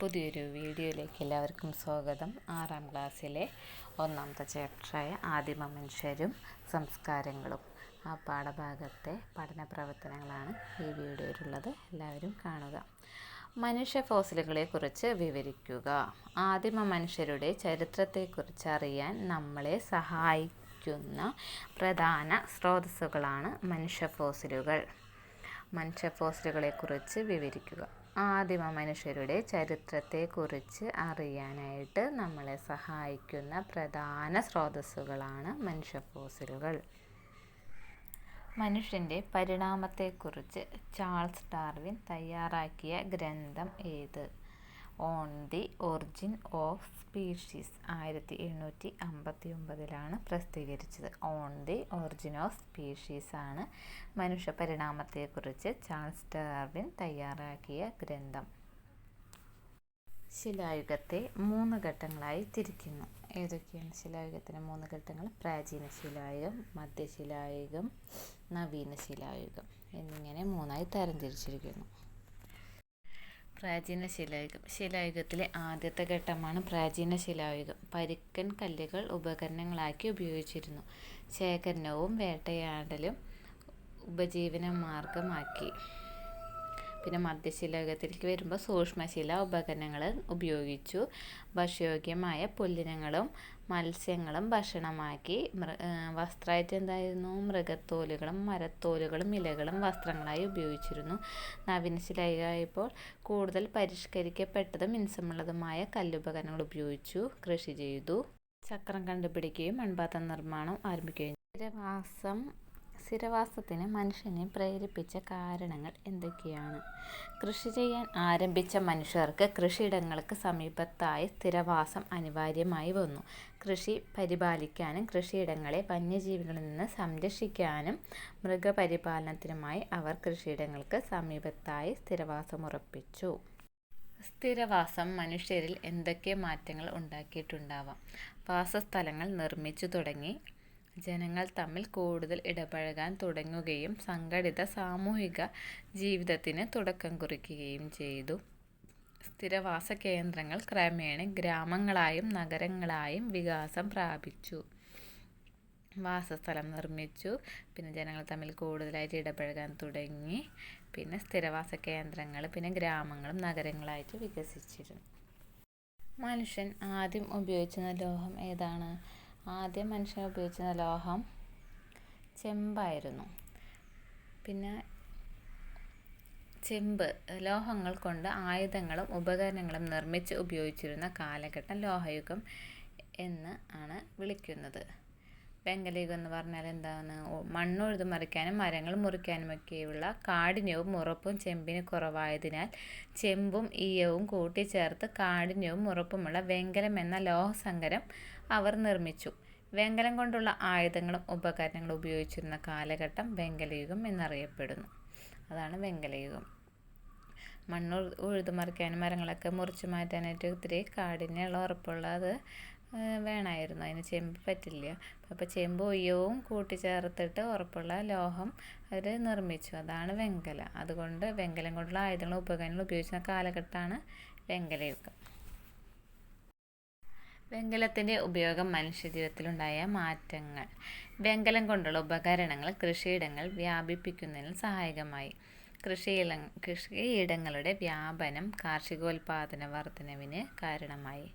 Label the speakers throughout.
Speaker 1: പുതിയൊരു വീഡിയോയിലേക്ക് എല്ലാവർക്കും സ്വാഗതം. ആറാം ക്ലാസ്സിലെ ഒന്നാമത്തെ ചാപ്റ്ററായ ആദിമ മനുഷ്യരും സംസ്കാരങ്ങളും. ആ പാഠഭാഗത്തെ പഠന പ്രവർത്തനങ്ങളാണ് ഈ വീഡിയോയിലുള്ളത്. എല്ലാവരും കാണുക. മനുഷ്യ ഫോസിലുകളെക്കുറിച്ച് വിവരിക്കുക. ആദിമ മനുഷ്യരുടെ ചരിത്രത്തെക്കുറിച്ച് അറിയാൻ നമ്മളെ സഹായിക്കുന്ന പ്രധാന സ്രോതസ്സുകളാണ് മനുഷ്യ ഫോസിലുകൾ. മനുഷ്യ ഫോസിലുകളെക്കുറിച്ച് വിവരിക്കുക. ആദിമ മനുഷ്യരുടെ ചരിത്രത്തെക്കുറിച്ച് അറിയാനായിട്ട് നമ്മളെ സഹായിക്കുന്ന പ്രധാന സ്രോതസ്സുകളാണ് മനുഷ്യ ഫോസിലുകൾ മനുഷ്യന്റെ പരിണാമത്തെക്കുറിച്ച് ചാൾസ് ഡാർവിൻ തയ്യാറാക്കിയ ഗ്രന്ഥം ഏത്? On the origin of species ആയിരത്തി എണ്ണൂറ്റി അമ്പത്തി ഒമ്പതിലാണ് പ്രസിദ്ധീകരിച്ചത്. On the origin of species ആണ് മനുഷ്യ പരിണാമത്തെക്കുറിച്ച് ചാൾസ് ഡാർവിൻ തയ്യാറാക്കിയ ഗ്രന്ഥം. ശിലായുഗത്തെ മൂന്ന് ഘട്ടങ്ങളായി തിരിക്കുന്നു. ഏതൊക്കെയാണ് ശിലായുഗത്തിന്റെ മൂന്ന് ഘട്ടങ്ങൾ? പ്രാചീന ശിലായുഗം മധ്യശിലായുഗം നവീന ശിലായുഗം എന്നിങ്ങനെ മൂന്നായി തരംതിരിച്ചിരിക്കുന്നു പ്രാചീന ശിലായുഗം ശിലായുഗത്തിലെ ആദ്യത്തെ ഘട്ടമാണ് പ്രാചീന ശിലായുഗം. പരുക്കൻ കല്ലുകൾ ഉപകരണങ്ങളാക്കി ഉപയോഗിച്ചിരുന്നു. ശേഖരണവും വേട്ടയാടലും ഉപജീവന മാർഗമാക്കി പിന്നെ മധ്യശിലകത്തിലേക്ക് വരുമ്പോൾ സൂക്ഷ്മശില ഉപകരണങ്ങൾ ഉപയോഗിച്ചു. ഭക്ഷ്യയോഗ്യമായ പുല്ലിനങ്ങളും മത്സ്യങ്ങളും ഭക്ഷണമാക്കി. വസ്ത്രമായിട്ട് എന്തായിരുന്നു? മൃഗത്തോലുകളും മരത്തോലുകളും ഇലകളും വസ്ത്രങ്ങളായി ഉപയോഗിച്ചിരുന്നു. നവീനശിലായപ്പോൾ കൂടുതൽ പരിഷ്കരിക്കപ്പെട്ടതും മിനുസമുള്ളതുമായ കല്ലുപകരണങ്ങൾ ഉപയോഗിച്ചു കൃഷി ചെയ്തു. ചക്രം കണ്ടുപിടിക്കുകയും മൺപാത്ര നിർമ്മാണം ആരംഭിക്കുകയും സ്ഥിരവാസം സ്ഥിരവാസത്തിന് മനുഷ്യനെ പ്രേരിപ്പിച്ച കാരണങ്ങൾ എന്തൊക്കെയാണ്? കൃഷി ചെയ്യാൻ ആരംഭിച്ച മനുഷ്യർക്ക് കൃഷിയിടങ്ങൾക്ക് സമീപത്തായി സ്ഥിരവാസം അനിവാര്യമായി വന്നു. കൃഷി പരിപാലിക്കാനും കൃഷിയിടങ്ങളെ വന്യജീവികളിൽ നിന്ന് സംരക്ഷിക്കാനും മൃഗപരിപാലനത്തിനുമായി അവർ കൃഷിയിടങ്ങൾക്ക് സമീപത്തായി സ്ഥിരവാസം ഉറപ്പിച്ചു. സ്ഥിരവാസം മനുഷ്യരിൽ എന്തൊക്കെ മാറ്റങ്ങൾ ഉണ്ടാക്കിയിട്ടുണ്ടാവാം? വാസസ്ഥലങ്ങൾ നിർമ്മിച്ചു തുടങ്ങി. ജനങ്ങൾ തമ്മിൽ കൂടുതൽ ഇടപഴകാൻ തുടങ്ങുകയും സംഘടിത സാമൂഹിക ജീവിതത്തിന് തുടക്കം കുറിക്കുകയും ചെയ്തു. സ്ഥിരവാസ കേന്ദ്രങ്ങൾ ക്രമേണ ഗ്രാമങ്ങളായും നഗരങ്ങളായും വികാസം പ്രാപിച്ചു. വാസസ്ഥലം നിർമ്മിച്ചു. പിന്നെ ജനങ്ങൾ തമ്മിൽ കൂടുതലായിട്ട് ഇടപഴകാൻ തുടങ്ങി. പിന്നെ സ്ഥിരവാസ കേന്ദ്രങ്ങൾ പിന്നെ ഗ്രാമങ്ങളും നഗരങ്ങളായിട്ട് വികസിച്ചിരുന്നു. മനുഷ്യൻ ആദ്യം ഉപയോഗിച്ചിരുന്ന ലോഹം ഏതാണ്? ആദ്യം മനുഷ്യൻ ഉപയോഗിച്ചിരുന്ന ലോഹം ചെമ്പായിരുന്നു. പിന്നെ ചെമ്പ് ലോഹങ്ങൾ കൊണ്ട് ആയുധങ്ങളും ഉപകരണങ്ങളും നിർമ്മിച്ച് ഉപയോഗിച്ചിരുന്ന കാലഘട്ടം ലോഹയുഗം എന്ന് ആണ് വിളിക്കുന്നത്. വെങ്കലയുഗം എന്ന് പറഞ്ഞാൽ എന്താണ്? മണ്ണ് ഉഴുതു മറിക്കാനും മരങ്ങൾ മുറിക്കാനുമൊക്കെയുള്ള കാഠിന്യവും ഉറപ്പും ചെമ്പിന് കുറവായതിനാൽ ചെമ്പും ഈയവും കൂട്ടിച്ചേർത്ത് കാഠിന്യവും ഉറപ്പുമുള്ള വെങ്കലം എന്ന ലോഹസങ്കരം അവർ നിർമ്മിച്ചു. വെങ്കലം കൊണ്ടുള്ള ആയുധങ്ങളും ഉപകരണങ്ങളും ഉപയോഗിച്ചിരുന്ന കാലഘട്ടം വെങ്കലയുഗം എന്നറിയപ്പെടുന്നു. അതാണ് വെങ്കലയുഗം മണ്ണ് ഉഴുതുമറിക്കാനും മരങ്ങളൊക്കെ മുറിച്ചു മാറ്റാനായിട്ട് ഒത്തിരി കാഠിന്യമുള്ള ഉറപ്പുള്ളത് വേണമായിരുന്നു അതിന് ചെമ്പ് പറ്റില്ല. അപ്പോൾ ചെമ്പ് ഒയ്യവും കൂട്ടിച്ചേർത്തിട്ട് ഉറപ്പുള്ള ലോഹം അവർ നിർമ്മിച്ചു. അതാണ് വെങ്കല. അതുകൊണ്ട് വെങ്കലം കൊണ്ടുള്ള ആയുധങ്ങളും ഉപകരണങ്ങളും ഉപയോഗിച്ചിരുന്ന കാലഘട്ടമാണ് വെങ്കലയുഗം. വെങ്കലത്തിന്റെ ഉപയോഗം മനുഷ്യജീവിതത്തിലുണ്ടായ മാറ്റങ്ങൾ. വെങ്കലം കൊണ്ടുള്ള ഉപകരണങ്ങൾ കൃഷിയിടങ്ങൾ വ്യാപിപ്പിക്കുന്നതിന് സഹായകമായി. കൃഷിയിട കൃഷിയിടങ്ങളുടെ വ്യാപനം കാർഷികോൽപാദന വർധനവിന് കാരണമായി.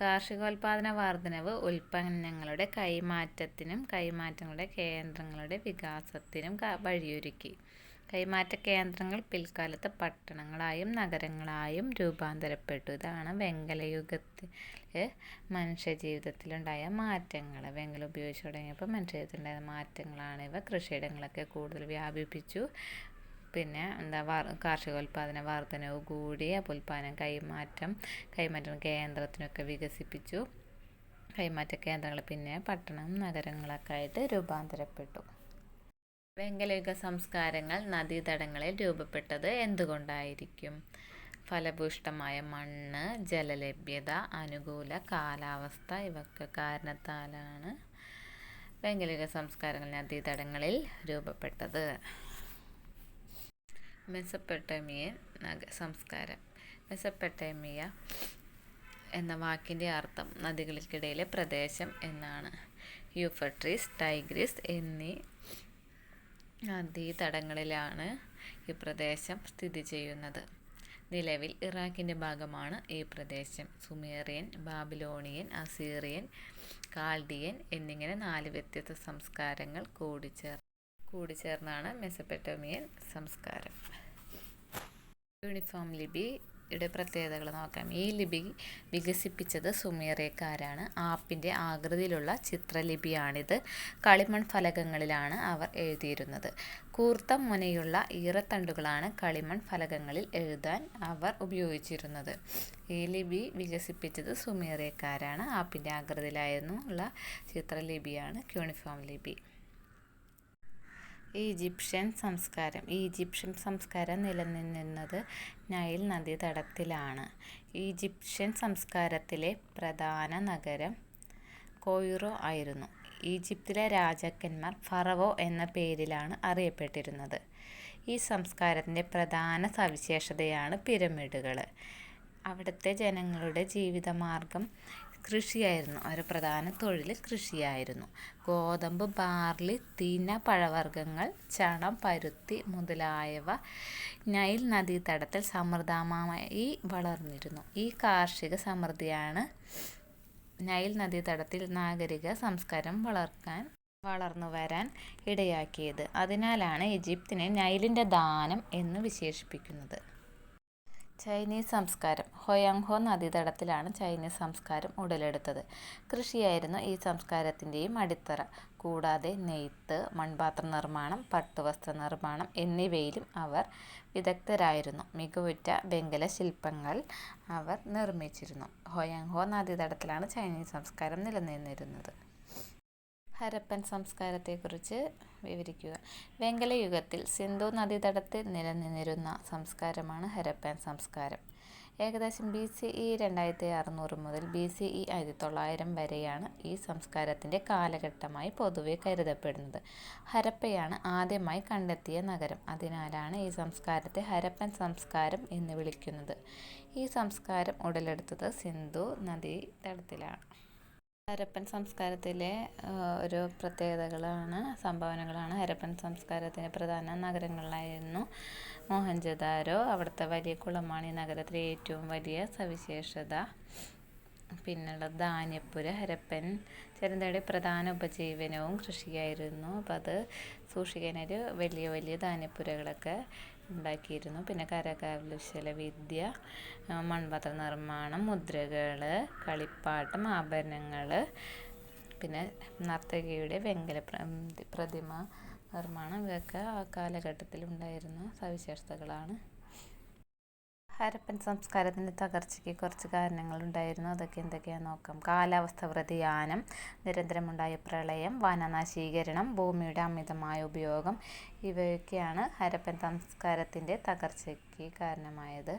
Speaker 1: കാർഷികോൽപാദന വർധനവ് ഉൽപ്പന്നങ്ങളുടെ കൈമാറ്റത്തിനും കൈമാറ്റങ്ങളുടെ കേന്ദ്രങ്ങളുടെ വികാസത്തിനും വഴിയൊരുക്കി. കൈമാറ്റ കേന്ദ്രങ്ങൾ പിൽക്കാലത്ത് പട്ടണങ്ങളായും നഗരങ്ങളായും രൂപാന്തരപ്പെട്ടു. ഇതാണ് വെങ്കലയുഗത്തിൽ മനുഷ്യ ജീവിതത്തിലുണ്ടായ മാറ്റങ്ങൾ. വെങ്കലം ഉപയോഗിച്ച് തുടങ്ങിയപ്പോൾ മനുഷ്യ ജീവിതത്തിലുണ്ടായ മാറ്റങ്ങളാണ് ഇവ. കൃഷിയിടങ്ങളൊക്കെ കൂടുതൽ വ്യാപിപ്പിച്ചു. പിന്നെ എന്താ വാർ കാർഷികോൽപാദന വർധനവ് കൂടിയ ഉൽപ്പാദനം കൈമാറ്റം കൈമാറ്റം കേന്ദ്രത്തിനൊക്കെ വികസിപ്പിച്ചു. കൈമാറ്റ കേന്ദ്രങ്ങൾ പിന്നെ പട്ടണം നഗരങ്ങളൊക്കെ ആയിട്ട് രൂപാന്തരപ്പെട്ടു. വെങ്കലയുഗ സംസ്കാരങ്ങൾ നദീതടങ്ങളിൽ രൂപപ്പെട്ടത് എന്തുകൊണ്ടായിരിക്കും? ഫലഭൂഷ്ടമായ മണ്ണ് ജലലഭ്യത അനുകൂല കാലാവസ്ഥ ഇവയൊക്കെ കാരണത്താലാണ് വെങ്കലയുഗ സംസ്കാരങ്ങൾ നദീതടങ്ങളിൽ രൂപപ്പെട്ടത്. മെസ്സപ്പൊട്ടേമിയൻ നഗ സംസ്കാരം. മെസപ്പെട്ടേമിയ എന്ന വാക്കിന്റെ അർത്ഥം നദികൾക്കിടയിലെ പ്രദേശം എന്നാണ്. യൂഫട്രീസ് ടൈഗ്രിസ് എന്നീ നദീതടങ്ങളിലാണ് ഈ പ്രദേശം സ്ഥിതി ചെയ്യുന്നത്. നിലവിൽ ഇറാഖിന്റെ ഭാഗമാണ് ഈ പ്രദേശം. സുമേറിയൻ ബാബിലോണിയൻ അസീറിയൻ കാൽഡിയൻ എന്നിങ്ങനെ നാല് വ്യത്യസ്ത സംസ്കാരങ്ങൾ കൂടിച്ചേർ കൂടിച്ചേർന്നാണ് മെസപ്പെട്ടോമിയൻ സംസ്കാരം. യൂണിഫോം ലിപി യുടെ പ്രത്യേകതകൾ നോക്കാം. ഈ ലിപി വികസിപ്പിച്ചത് സുമേറിയക്കാരാണ്. ആപ്പിന്റെ ആകൃതിയിലുള്ള ചിത്രലിപിയാണിത്. കളിമൺ ഫലകങ്ങളിലാണ് അവർ എഴുതിയിരുന്നത്. കൂർത്ത മുനയുള്ള ഈറത്തണ്ടുകളാണ് കളിമൺ ഫലകങ്ങളിൽ എഴുതാൻ അവർ ഉപയോഗിച്ചിരുന്നത്. ഈ ലിപി വികസിപ്പിച്ചത് സുമേറിയക്കാരാണ്. ആപ്പിന്റെ ആകൃതിയിലായിരുന്നു ഉള്ള ചിത്രലിപിയാണ് ക്യൂണിഫോം ലിപി. ഈജിപ്ഷ്യൻ സംസ്കാരം. ഈജിപ്ഷ്യൻ സംസ്കാരം നിലനിന്നിരുന്നത് നൈൽ നദീതടത്തിലാണ്. ഈജിപ്ഷ്യൻ സംസ്കാരത്തിലെ പ്രധാന നഗരം കൊയ്റോ ആയിരുന്നു. ഈജിപ്തിലെ രാജാക്കന്മാർ ഫറവോ എന്ന പേരിലാണ് അറിയപ്പെട്ടിരുന്നത്. ഈ സംസ്കാരത്തിന്റെ പ്രധാന സവിശേഷതയാണ് പിരമിഡുകൾ അവിടുത്തെ ജനങ്ങളുടെ ജീവിതമാർഗം കൃഷിയായിരുന്നു. അവരുടെ പ്രധാന തൊഴിൽ കൃഷിയായിരുന്നു. ഗോതമ്പ് ബാർലി തീന പഴവർഗങ്ങൾ ചണം പരുത്തി മുതലായവ നൈൽ നദീതടത്തിൽ സമൃദ്ധമായി വളർന്നിരുന്നു. ഈ കാർഷിക സമൃദ്ധിയാണ് നൈൽ നദീതടത്തിൽ നാഗരിക സംസ്കാരം വളർക്കാൻ വളർന്നു വരാൻ ഇടയാക്കിയത്. അതിനാലാണ് ഈജിപ്തിനെ നൈലിന്റെ ദാനം എന്ന് വിശേഷിപ്പിക്കുന്നത്. ചൈനീസ് സംസ്കാരം. ഹൊയാങ്ഹോ നദീതടത്തിലാണ് ചൈനീസ് സംസ്കാരം ഉടലെടുത്തത്. കൃഷിയായിരുന്നു ഈ സംസ്കാരത്തിന്റെയും അടിത്തറ. കൂടാതെ നെയ്ത്ത് മൺപാത്ര നിർമ്മാണം പട്ടുവസ്ത്ര നിർമ്മാണം എന്നിവയിലും അവർ വിദഗ്ധരായിരുന്നു. മികവുറ്റ വെങ്കല ശില്പങ്ങൾ അവർ നിർമ്മിച്ചിരുന്നു. ഹൊയാങ്ഹോ നദീതടത്തിലാണ് ചൈനീസ് സംസ്കാരം നിലനിന്നിരുന്നത്. ഹരപ്പൻ സംസ്കാരത്തെക്കുറിച്ച് വിവരിക്കുക. വെങ്കലയുഗത്തിൽ സിന്ധു നദീതടത്തിൽ നിലനിന്നിരുന്ന സംസ്കാരമാണ് ഹരപ്പൻ സംസ്കാരം. ഏകദേശം ബി സി ഇ രണ്ടായിരത്തി അറുന്നൂറ് മുതൽ ബി സി ഇ ആയിരത്തി തൊള്ളായിരം വരെയാണ് ഈ സംസ്കാരത്തിന്റെ കാലഘട്ടമായി പൊതുവെ കരുതപ്പെടുന്നത്. ഹരപ്പയാണ് ആദ്യമായി കണ്ടെത്തിയ നഗരം. അതിനാലാണ് ഈ സംസ്കാരത്തെ ഹരപ്പൻ സംസ്കാരം എന്ന് വിളിക്കുന്നത്. ഈ സംസ്കാരം ഉടലെടുത്തത് സിന്ധു നദീതടത്തിലാണ്. ഹരപ്പൻ സംസ്കാരത്തിലെ ഒരു പ്രത്യേകതകളാണ് സംഭാവനകളാണ് ഹരപ്പൻ സംസ്കാരത്തിന്റെ പ്രധാന നഗരങ്ങളായിരുന്നു മോഹൻജദാരോ അവിടുത്തെ വലിയ കുളമാണ് ഈ നഗരത്തിലെ ഏറ്റവും വലിയ സവിശേഷത. പിന്നുള്ളത് ധാന്യപ്പുര ഹരപ്പൻ ചരിന്തയുടെ പ്രധാന ഉപജീവനവും കൃഷിയായിരുന്നു. അപ്പോൾ അത് സൂക്ഷിക്കാനൊരു വലിയ വലിയ ധാന്യപ്പുരകളൊക്കെ ഉണ്ടാക്കിയിരുന്നു. പിന്നെ കരകൗശല വിദ്യ മൺപാത്ര നിർമ്മാണം മുദ്രകൾ കളിപ്പാട്ടം ആഭരണങ്ങൾ പിന്നെ നർത്തകിയുടെ വെങ്കല പ്രതിമ നിർമ്മാണം ഇവയൊക്കെ ആ കാലഘട്ടത്തിൽ ഉണ്ടായിരുന്ന സവിശേഷതകളാണ്. ഹരപ്പൻ സംസ്കാരത്തിന്റെ തകർച്ചയ്ക്ക് കുറച്ച് കാരണങ്ങളുണ്ടായിരുന്നു. അതൊക്കെ എന്തൊക്കെയാണെന്ന് നോക്കാം. കാലാവസ്ഥ വ്യതിയാനം നിരന്തരമുണ്ടായ പ്രളയം വനനശീകരണം ഭൂമിയുടെ അമിതമായ ഉപയോഗം ഇവയൊക്കെയാണ് ഹരപ്പൻ സംസ്കാരത്തിന്റെ തകർച്ചയ്ക്ക് കാരണമായത്.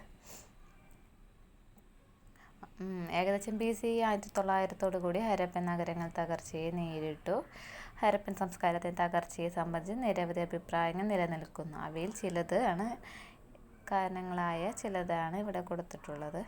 Speaker 1: ഏകദേശം ബി സി ആയിരത്തി തൊള്ളായിരത്തോടു കൂടി ഹരപ്പൻ നഗരങ്ങൾ തകർച്ചയെ നേരിട്ടു. ഹരപ്പൻ സംസ്കാരത്തിന്റെ തകർച്ചയെ സംബന്ധിച്ച് നിരവധി അഭിപ്രായങ്ങൾ നിലനിൽക്കുന്നു. അവയിൽ ചിലത് ആണ് കാരണങ്ങളായ ചിലതാണ് ഇവിടെ കൊടുത്തിട്ടുള്ളത്.